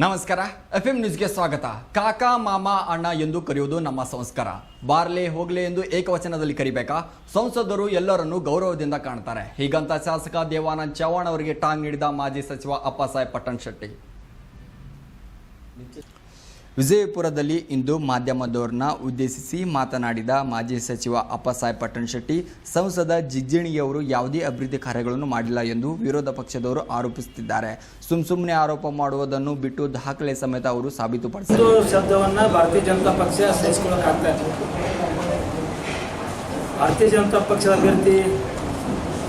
ನಮಸ್ಕಾರ F M ನ್ಯೂಸ್ಗೆ ಸ್ವಾಗತ. ಕಾಕಾ, ಮಾಮ, ಅಣ್ಣ ಎಂದು ಕರೆಯುವುದು ನಮ್ಮ ಸಂಸ್ಕಾರ. ಬಾರ್ಲೆ, ಹೋಗ್ಲೆ ಎಂದು ಏಕವಚನದಲ್ಲಿ ಕರಿಬೇಕಾ? ಸಂಸದರು ಎಲ್ಲರನ್ನು ಗೌರವದಿಂದ ಕಾಣ್ತಾರೆ. ಹೀಗಂತ ಶಾಸಕ ದೇವಾನಂದ್ ಚವ್ಹಾಣ್ ಅವರಿಗೆ ಟಾಂಗ್ ನೀಡಿದ ಮಾಜಿ ಸಚಿವ ಅಪ್ಪಸಾಹೇಬ್ ಪಟ್ಟಣ್ ಶೆಟ್ಟಿ. ವಿಜಯಪುರದಲ್ಲಿ ಇಂದು ಮಾಧ್ಯಮದವರನ್ನ ಉದ್ದೇಶಿಸಿ ಮಾತನಾಡಿದ ಮಾಜಿ ಸಚಿವ ಅಪ್ಪಸಾಹೇಬ್ ಪಟ್ಟಣ್ ಶೆಟ್ಟಿ, ಸಂಸದ ಜಿಗ್ಜಿಣಿಯವರು ಯಾವುದೇ ಅಭಿವೃದ್ಧಿ ಕಾರ್ಯಗಳನ್ನು ಮಾಡಿಲ್ಲ ಎಂದು ವಿರೋಧ ಪಕ್ಷದವರು ಆರೋಪಿಸುತ್ತಿದ್ದಾರೆ. ಸುಮ್ ಸುಮ್ಮನೆ ಆರೋಪ ಮಾಡುವುದನ್ನು ಬಿಟ್ಟು ದಾಖಲೆ ಸಮೇತ ಅವರು ಸಾಬೀತುಪಡಿಸಿದರು ಶಬ್ದವನ್ನ ಭಾರತೀಯ ಜನತಾ ಪಕ್ಷ ಭಾರತೀಯ ಜನತಾ ಪಕ್ಷದ ಅಭ್ಯರ್ಥಿ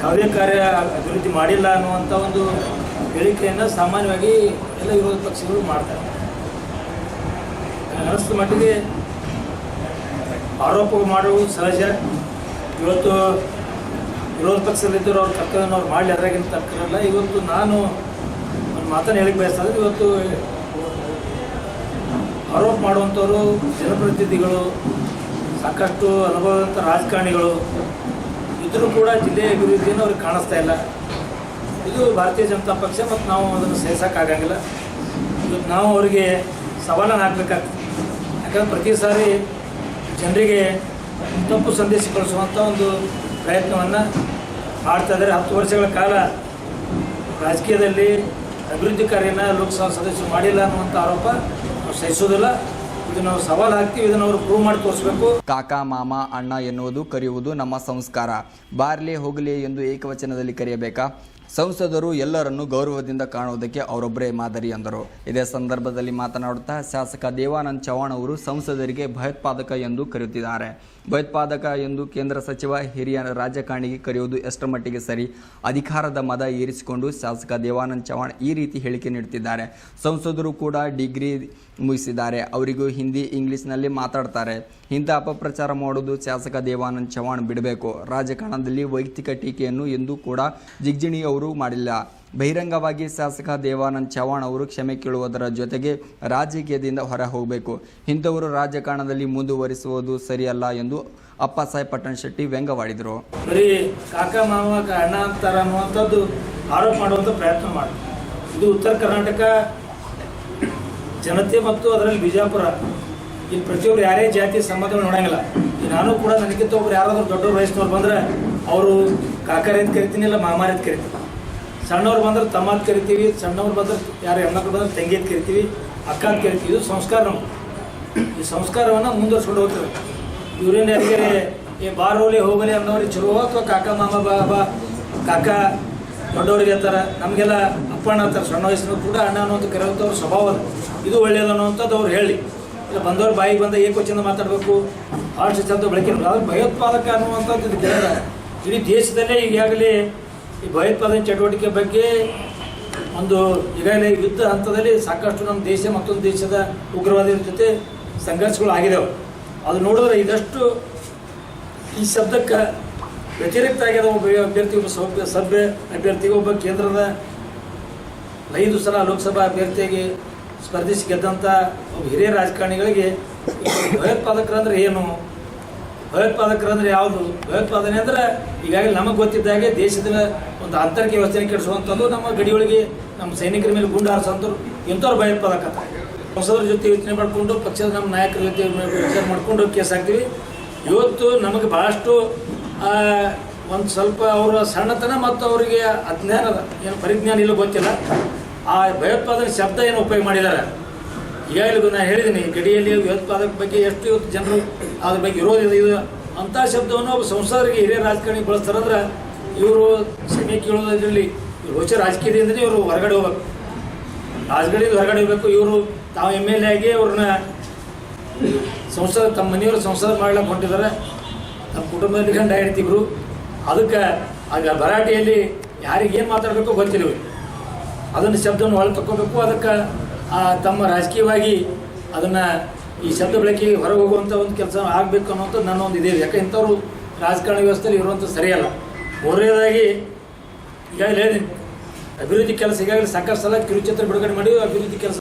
ಯಾವುದೇ ಕಾರ್ಯ ಅಭಿವೃದ್ಧಿ ಮಾಡಿಲ್ಲ ಅನ್ನುವಂಥ ಒಂದು ಹೇಳಿಕೆಯನ್ನು ಸಾಮಾನ್ಯವಾಗಿ ಎಲ್ಲ ವಿರೋಧ ಪಕ್ಷಗಳು ಮಾಡ್ತಾರೆ ಅನಿಸಿದ ಮಟ್ಟಿಗೆ ಆರೋಪ ಮಾಡುವುದು ಸಹಜ. ಇವತ್ತು ವಿರೋಧ ಪಕ್ಷದಲ್ಲಿದ್ದರು ಅವ್ರು ತಕ್ಕದನ್ನು ಅವ್ರು ಮಾಡಲಿ, ಅದ್ರಾಗಿನ ತಕ್ಕರಲ್ಲ ಇವತ್ತು ನಾನು ಒಂದು ಮಾತನ್ನು ಹೇಳಿಕ್ಕೆ ಬಯಸ್ತದೆ ಇವತ್ತು ಆರೋಪ ಮಾಡುವಂಥವರು ಜನಪ್ರತಿನಿಧಿಗಳು, ಸಾಕಷ್ಟು ಅನುಭವದಂಥ ರಾಜಕಾರಣಿಗಳು ಇದ್ರೂ ಕೂಡ ಜಿಲ್ಲೆಯ ಅಭಿವೃದ್ಧಿಯನ್ನು ಅವ್ರಿಗೆ ಕಾಣಿಸ್ತಾ ಇಲ್ಲ. ಇದು ಭಾರತೀಯ ಜನತಾ ಪಕ್ಷ ಮತ್ತು ನಾವು ಅದನ್ನು ಸಹಿಸೋಕ್ಕಾಗಂಗಿಲ್ಲ. ಇವತ್ತು ನಾವು ಅವರಿಗೆ ಸವಾಲನ್ನು ಹಾಕಬೇಕಾಗ್ತದೆ. ಯಾಕಂದ್ರೆ ಪ್ರತಿ ಸಾರಿ ಜನರಿಗೆ ತಪ್ಪು ಸಂದೇಶ ಕಳಿಸುವಂಥ ಒಂದು ಪ್ರಯತ್ನವನ್ನು ಮಾಡ್ತಾ ಇದ್ದಾರೆ. ಹತ್ತು ವರ್ಷಗಳ ಕಾಲ ರಾಜಕೀಯದಲ್ಲಿ ಅಭಿವೃದ್ಧಿ ಕಾರ್ಯನ ಲೋಕಸಭಾ ಸದಸ್ಯರು ಮಾಡಿಲ್ಲ ಅನ್ನುವಂಥ ಆರೋಪ ಸಹಿಸೋದಿಲ್ಲ. ನಾವು ಸವಾಲು ಹಾಕ್ತೀವಿ, ಇದನ್ನು ಅವರು ಪ್ರೂವ್ ಮಾಡಿ ತೋರಿಸ್ಬೇಕು. ಕಾಕಾ, ಮಾಮ, ಅಣ್ಣ ಎನ್ನುವುದು ಕರೆಯುವುದು ನಮ್ಮ ಸಂಸ್ಕಾರ. ಬಾರ್ಲೆ ಹೋಗಲಿ ಎಂದು ಏಕವಚನದಲ್ಲಿ ಕರೆಯಬೇಕಾ? ಸಂಸದರು ಎಲ್ಲರನ್ನು ಗೌರವದಿಂದ ಕಾಣುವುದಕ್ಕೆ ಅವರೊಬ್ಬರೇ ಮಾದರಿ ಎಂದರು. ಇದೇ ಸಂದರ್ಭದಲ್ಲಿ ಮಾತನಾಡುತ್ತಾ ಶಾಸಕ ದೇವಾನಂದ್ ಚವ್ಹಾಣ್ ಅವರು ಸಂಸದರಿಗೆ ಭಯೋತ್ಪಾದಕ ಎಂದು ಕರೆಯುತ್ತಿದ್ದಾರೆ. ಭಯೋತ್ಪಾದಕ ಎಂದು ಕೇಂದ್ರ ಸಚಿವ, ಹಿರಿಯ ರಾಜಕಾರಣಿಗೆ ಕರೆಯುವುದು ಎಷ್ಟರ ಮಟ್ಟಿಗೆ ಸರಿ? ಅಧಿಕಾರದ ಮದ ಏರಿಸಿಕೊಂಡು ಶಾಸಕ ದೇವಾನಂದ್ ಚವ್ಹಾಣ್ ಈ ರೀತಿ ಹೇಳಿಕೆ ನೀಡುತ್ತಿದ್ದಾರೆ. ಸಂಸದರು ಕೂಡ ಡಿಗ್ರಿ ಮುಗಿಸಿದ್ದಾರೆ. ಅವರಿಗೂ ಹಿಂದಿ, ಇಂಗ್ಲಿಷ್ನಲ್ಲಿ ಮಾತಾಡ್ತಾರೆ. ಇಂಥ ಅಪಪ್ರಚಾರ ಮಾಡುವುದು ಶಾಸಕ ದೇವಾನಂದ್ ಚವ್ಹಾಣ್ ಬಿಡಬೇಕು. ರಾಜಕಾರಣದಲ್ಲಿ ವೈಯಕ್ತಿಕ ಟೀಕೆಯನ್ನು ಎಂದು ಕೂಡ ಜಿಗ್ಜಿಣಿ ಅವರು ಮಾಡಿಲ್ಲ. ಬಹಿರಂಗವಾಗಿ ಶಾಸಕ ದೇವಾನಂದ್ ಚವಾಣ್ ಅವರು ಕ್ಷಮೆ ಕೇಳುವುದರ ಜೊತೆಗೆ ರಾಜಕೀಯದಿಂದ ಹೊರ ಹೋಗಬೇಕು ಇಂಥವರು ರಾಜಕಾರಣದಲ್ಲಿ ಮುಂದುವರಿಸುವುದು ಸರಿಯಲ್ಲ ಎಂದು ಅಪ್ಪಸಾಹೇಬ್ ಪಟ್ಟಣ ಶೆಟ್ಟಿ ವ್ಯಂಗ್ಯವಾಡಿದರು. ಬರೀ ಕಾಕ ಮಾವ ಅಣ್ಣ ಅಂತಾರ ಅನ್ನುವಂಥದ್ದು ಆರೋಪ ಮಾಡುವಂಥ ಪ್ರಯತ್ನ ಮಾಡಿ. ಇದು ಉತ್ತರ ಕರ್ನಾಟಕ ಜನತೆ ಮತ್ತು ಅದರಲ್ಲಿ ಬಿಜಾಪುರ. ಇಲ್ಲಿ ಪ್ರತಿಯೊಬ್ರು ಯಾರೇ ಜಾತಿ ಸಂಬಂಧಗಳು ನೋಡಂಗಿಲ್ಲ. ನಾನು ಕೂಡ ನನಗಿಂತ ಒಬ್ರು ಯಾರಾದರೂ ದೊಡ್ಡ ವಯಸ್ಸಿನವ್ರು ಬಂದ್ರೆ ಅವರು ಕಾಕರ ಅಂತ ಕರಿತೀನಿ ಇಲ್ಲ ಮಾಮಾರ ಅಂತ ಕರಿತೀನಿ. ಸಣ್ಣವ್ರು ಬಂದ್ರೆ ತಮ್ಮ ಕರಿತೀವಿ, ಸಣ್ಣವ್ರು ಬಂದ್ರೆ ಯಾರು ಹೆಣ್ಮಕ್ಳು ಬಂದ್ರೆ ತಂಗಿ ಅಂತ ಕರಿತೀವಿ ಅಕ್ಕ ಅಂತ ಕರಿತೀವಿ. ಇದು ಸಂಸ್ಕಾರ ನಾವು ಈ ಸಂಸ್ಕಾರವನ್ನು ಮುಂದುವರ್ಸ್ಕೊಂಡು ಹೋಗ್ತದೆ ಇವ್ರೇನು ಯಾರಿಗೆ ಏ ಬಾರೋಲಿ ಹೋಗಲಿ ಅನ್ನೋರಿಗೆ ಚಲೋ ಅಥವಾ ಕಾಕ, ಮಾಮ ಬಾಬಾ ಕಾಕ ದೊಡ್ಡವ್ರಿಗೆ ಅಂತಾರೆ ನಮಗೆಲ್ಲ ಅಪ್ಪಣ್ಣ ಅಂತಾರೆ. ಸಣ್ಣ ವಯಸ್ಸಿನ ಕೂಡ ಅಣ್ಣ ಅನ್ನೋದು ಕರೆಯುವಂಥವ್ರ ಸ್ವಭಾವ ಇದು ಒಳ್ಳೆಯದು ಅನ್ನೋವಂಥದ್ದು ಅವ್ರು ಹೇಳಿ. ಇಲ್ಲ, ಬಂದವ್ರು ಬಾಯಿಗೆ ಬಂದ ಏಕವಚನ ಮಾತಾಡಬೇಕು. ಭಾಳಷ್ಟು ಚಂದ ಬಳಕೆ ಅದು ಭಯೋತ್ಪಾದಕ ಅನ್ನುವಂಥದ್ದು ಇದು ಇಡೀ ದೇಶದಲ್ಲೇ ಈಗಾಗಲೇ ಈ ಭಯೋತ್ಪಾದನೆ ಚಟುವಟಿಕೆ ಬಗ್ಗೆ ಒಂದು ಈಗಾಗಲೇ ಯುದ್ಧ ಹಂತದಲ್ಲಿ ಸಾಕಷ್ಟು ನಮ್ಮ ದೇಶ ಮತ್ತೊಂದು ದೇಶದ ಉಗ್ರವಾದಿಗಳ ಜೊತೆ ಸಂಘರ್ಷಗಳು ಆಗಿದ್ದಾವೆ ಅದು ನೋಡಿದ್ರೆ ಇದಷ್ಟು ಈ ಶಬ್ದಕ್ಕೆ ವ್ಯತಿರಿಕ್ತ ಆಗ್ಯದ ಒಬ್ಬ ಅಭ್ಯರ್ಥಿ, ಒಬ್ಬ ಸಭ್ಯ ಸಭ್ಯ ಅಭ್ಯರ್ಥಿಗೆ, ಒಬ್ಬ ಕೇಂದ್ರದ ಐದು ಸಲ ಲೋಕಸಭಾ ಅಭ್ಯರ್ಥಿಯಾಗಿ ಸ್ಪರ್ಧಿಸಿ ಗೆದ್ದಂಥ ಒಬ್ಬ ಹಿರಿಯ ರಾಜಕಾರಣಿಗಳಿಗೆ ಭಯೋತ್ಪಾದಕರಂದ್ರೆ ಏನು? ಭಯೋತ್ಪಾದಕರಂದ್ರೆ ಯಾವುದು? ಭಯೋತ್ಪಾದನೆ ಅಂದ್ರೆ ಈಗಾಗಲೇ ನಮಗೆ ಗೊತ್ತಿದ್ದಾಗೆ ದೇಶದ ಒಂದು ಆಂತರಿಕ ವ್ಯವಸ್ಥೆ ಕೆಡಿಸುವಂಥದ್ದು ನಮ್ಮ ಗಡಿಯೊಳಗೆ ನಮ್ಮ ಸೈನಿಕರ ಮೇಲೆ ಗುಂಡು ಹಾರಿಸುವಂಥವ್ರು ಇಂಥವ್ರು ಭಯೋತ್ಪಾದಕ ಹೊಸದ್ರ ಜೊತೆ ಯೋಚನೆ ಮಾಡಿಕೊಂಡು, ಪಕ್ಷದ ನಮ್ಮ ನಾಯಕರ ಜೊತೆ ವಿಚಾರ ಮಾಡಿಕೊಂಡು ಕೇಸ್ ಹಾಕ್ತೀವಿ. ಇವತ್ತು ನಮಗೆ ಭಾಳಷ್ಟು ಒಂದು ಸ್ವಲ್ಪ ಅವರ ಸಣ್ಣತನ ಮತ್ತು ಅವರಿಗೆ ಅಜ್ಞಾನದ ಏನು ಪರಿಜ್ಞಾನ ಇಲ್ಲ ಗೊತ್ತಿಲ್ಲ. ಆ ಭಯೋತ್ಪಾದನೆ ಶಬ್ದ ಏನು ಉಪಯೋಗ ಮಾಡಿದ್ದಾರೆ? ಈಗಾಗಲೇ ನಾನು ಹೇಳಿದ್ದೀನಿ ಗಡಿಯಲ್ಲಿ ಭಯೋತ್ಪಾದಕ ಬಗ್ಗೆ ಎಷ್ಟು ಇವತ್ತು ಜನರು ಅದ್ರ ಬಗ್ಗೆ ವಿರೋಧ ಇದೆ ಅಂಥ ಶಬ್ದವನ್ನು ಒಬ್ಬ ಸಂಸದರಿಗೆ ಹಿರಿಯ ರಾಜಕಾರಣಿ ಬಳಸ್ತಾರಂದ್ರೆ ಇವರು ಸಮಯ ಕೇಳೋದ್ರಲ್ಲಿ ರೋಚ ರಾಜಕೀಯದಿಂದಲೇ ಇವರು ಹೊರಗಡೆ ಹೋಗ್ಬೇಕು. ರಾಜಕೀಯದಿಂದ ಹೊರಗಡೆ ಹೋಗ್ಬೇಕು, ಇವರು ತಾವು ಎಂ ಎಲ್ ಎ ಆಗಿ ಅವ್ರನ್ನ ಸಂಸದ, ತಮ್ಮ ಮನೆಯವರು ಸಂಸದ ಮಾಡ್ಲಿಕ್ಕೆ ಹೊಂಟಿದ್ದಾರೆ. ನಮ್ಮ ಕುಟುಂಬದಲ್ಲಿ ಗಂಡ ಹೆಂಡ್ತಿಬ್ರು ಅದಕ್ಕೆ ಆಗ ಭರಾಟೆಯಲ್ಲಿ ಯಾರಿಗೇನು ಮಾತಾಡಬೇಕೋ ಗೊತ್ತಿಲ್ಲ. ಅದನ್ನು ಶಬ್ದವನ್ನು ಒಳಗೆ ತಗೋಬೇಕು ಅದಕ್ಕೆ ತಮ್ಮ ರಾಜಕೀಯವಾಗಿ ಅದನ್ನು ಈ ಶಬ್ದ ಬಳಕೆಗೆ ಹೊರಗೆ ಹೋಗುವಂಥ ಒಂದು ಕೆಲಸ ಆಗಬೇಕು ಅನ್ನೋಂಥದ್ದು ನನ್ನ ಒಂದು ಇದೇ, ಯಾಕೆ ಇಂಥವ್ರು ರಾಜಕಾರಣ ವ್ಯವಸ್ಥೆಯಲ್ಲಿ ಇರುವಂಥ ಸರಿಯಲ್ಲ. ಮೂರನೇದಾಗಿ, ಈಗಾಗಲೇ ಅಭಿವೃದ್ಧಿ ಕೆಲಸ ಈಗಾಗಲೇ ಸಾಕಷ್ಟು ಸಲ ಕಿರುಚಿತ್ರ ಬಿಡುಗಡೆ ಮಾಡಿ ಅಭಿವೃದ್ಧಿ ಕೆಲಸ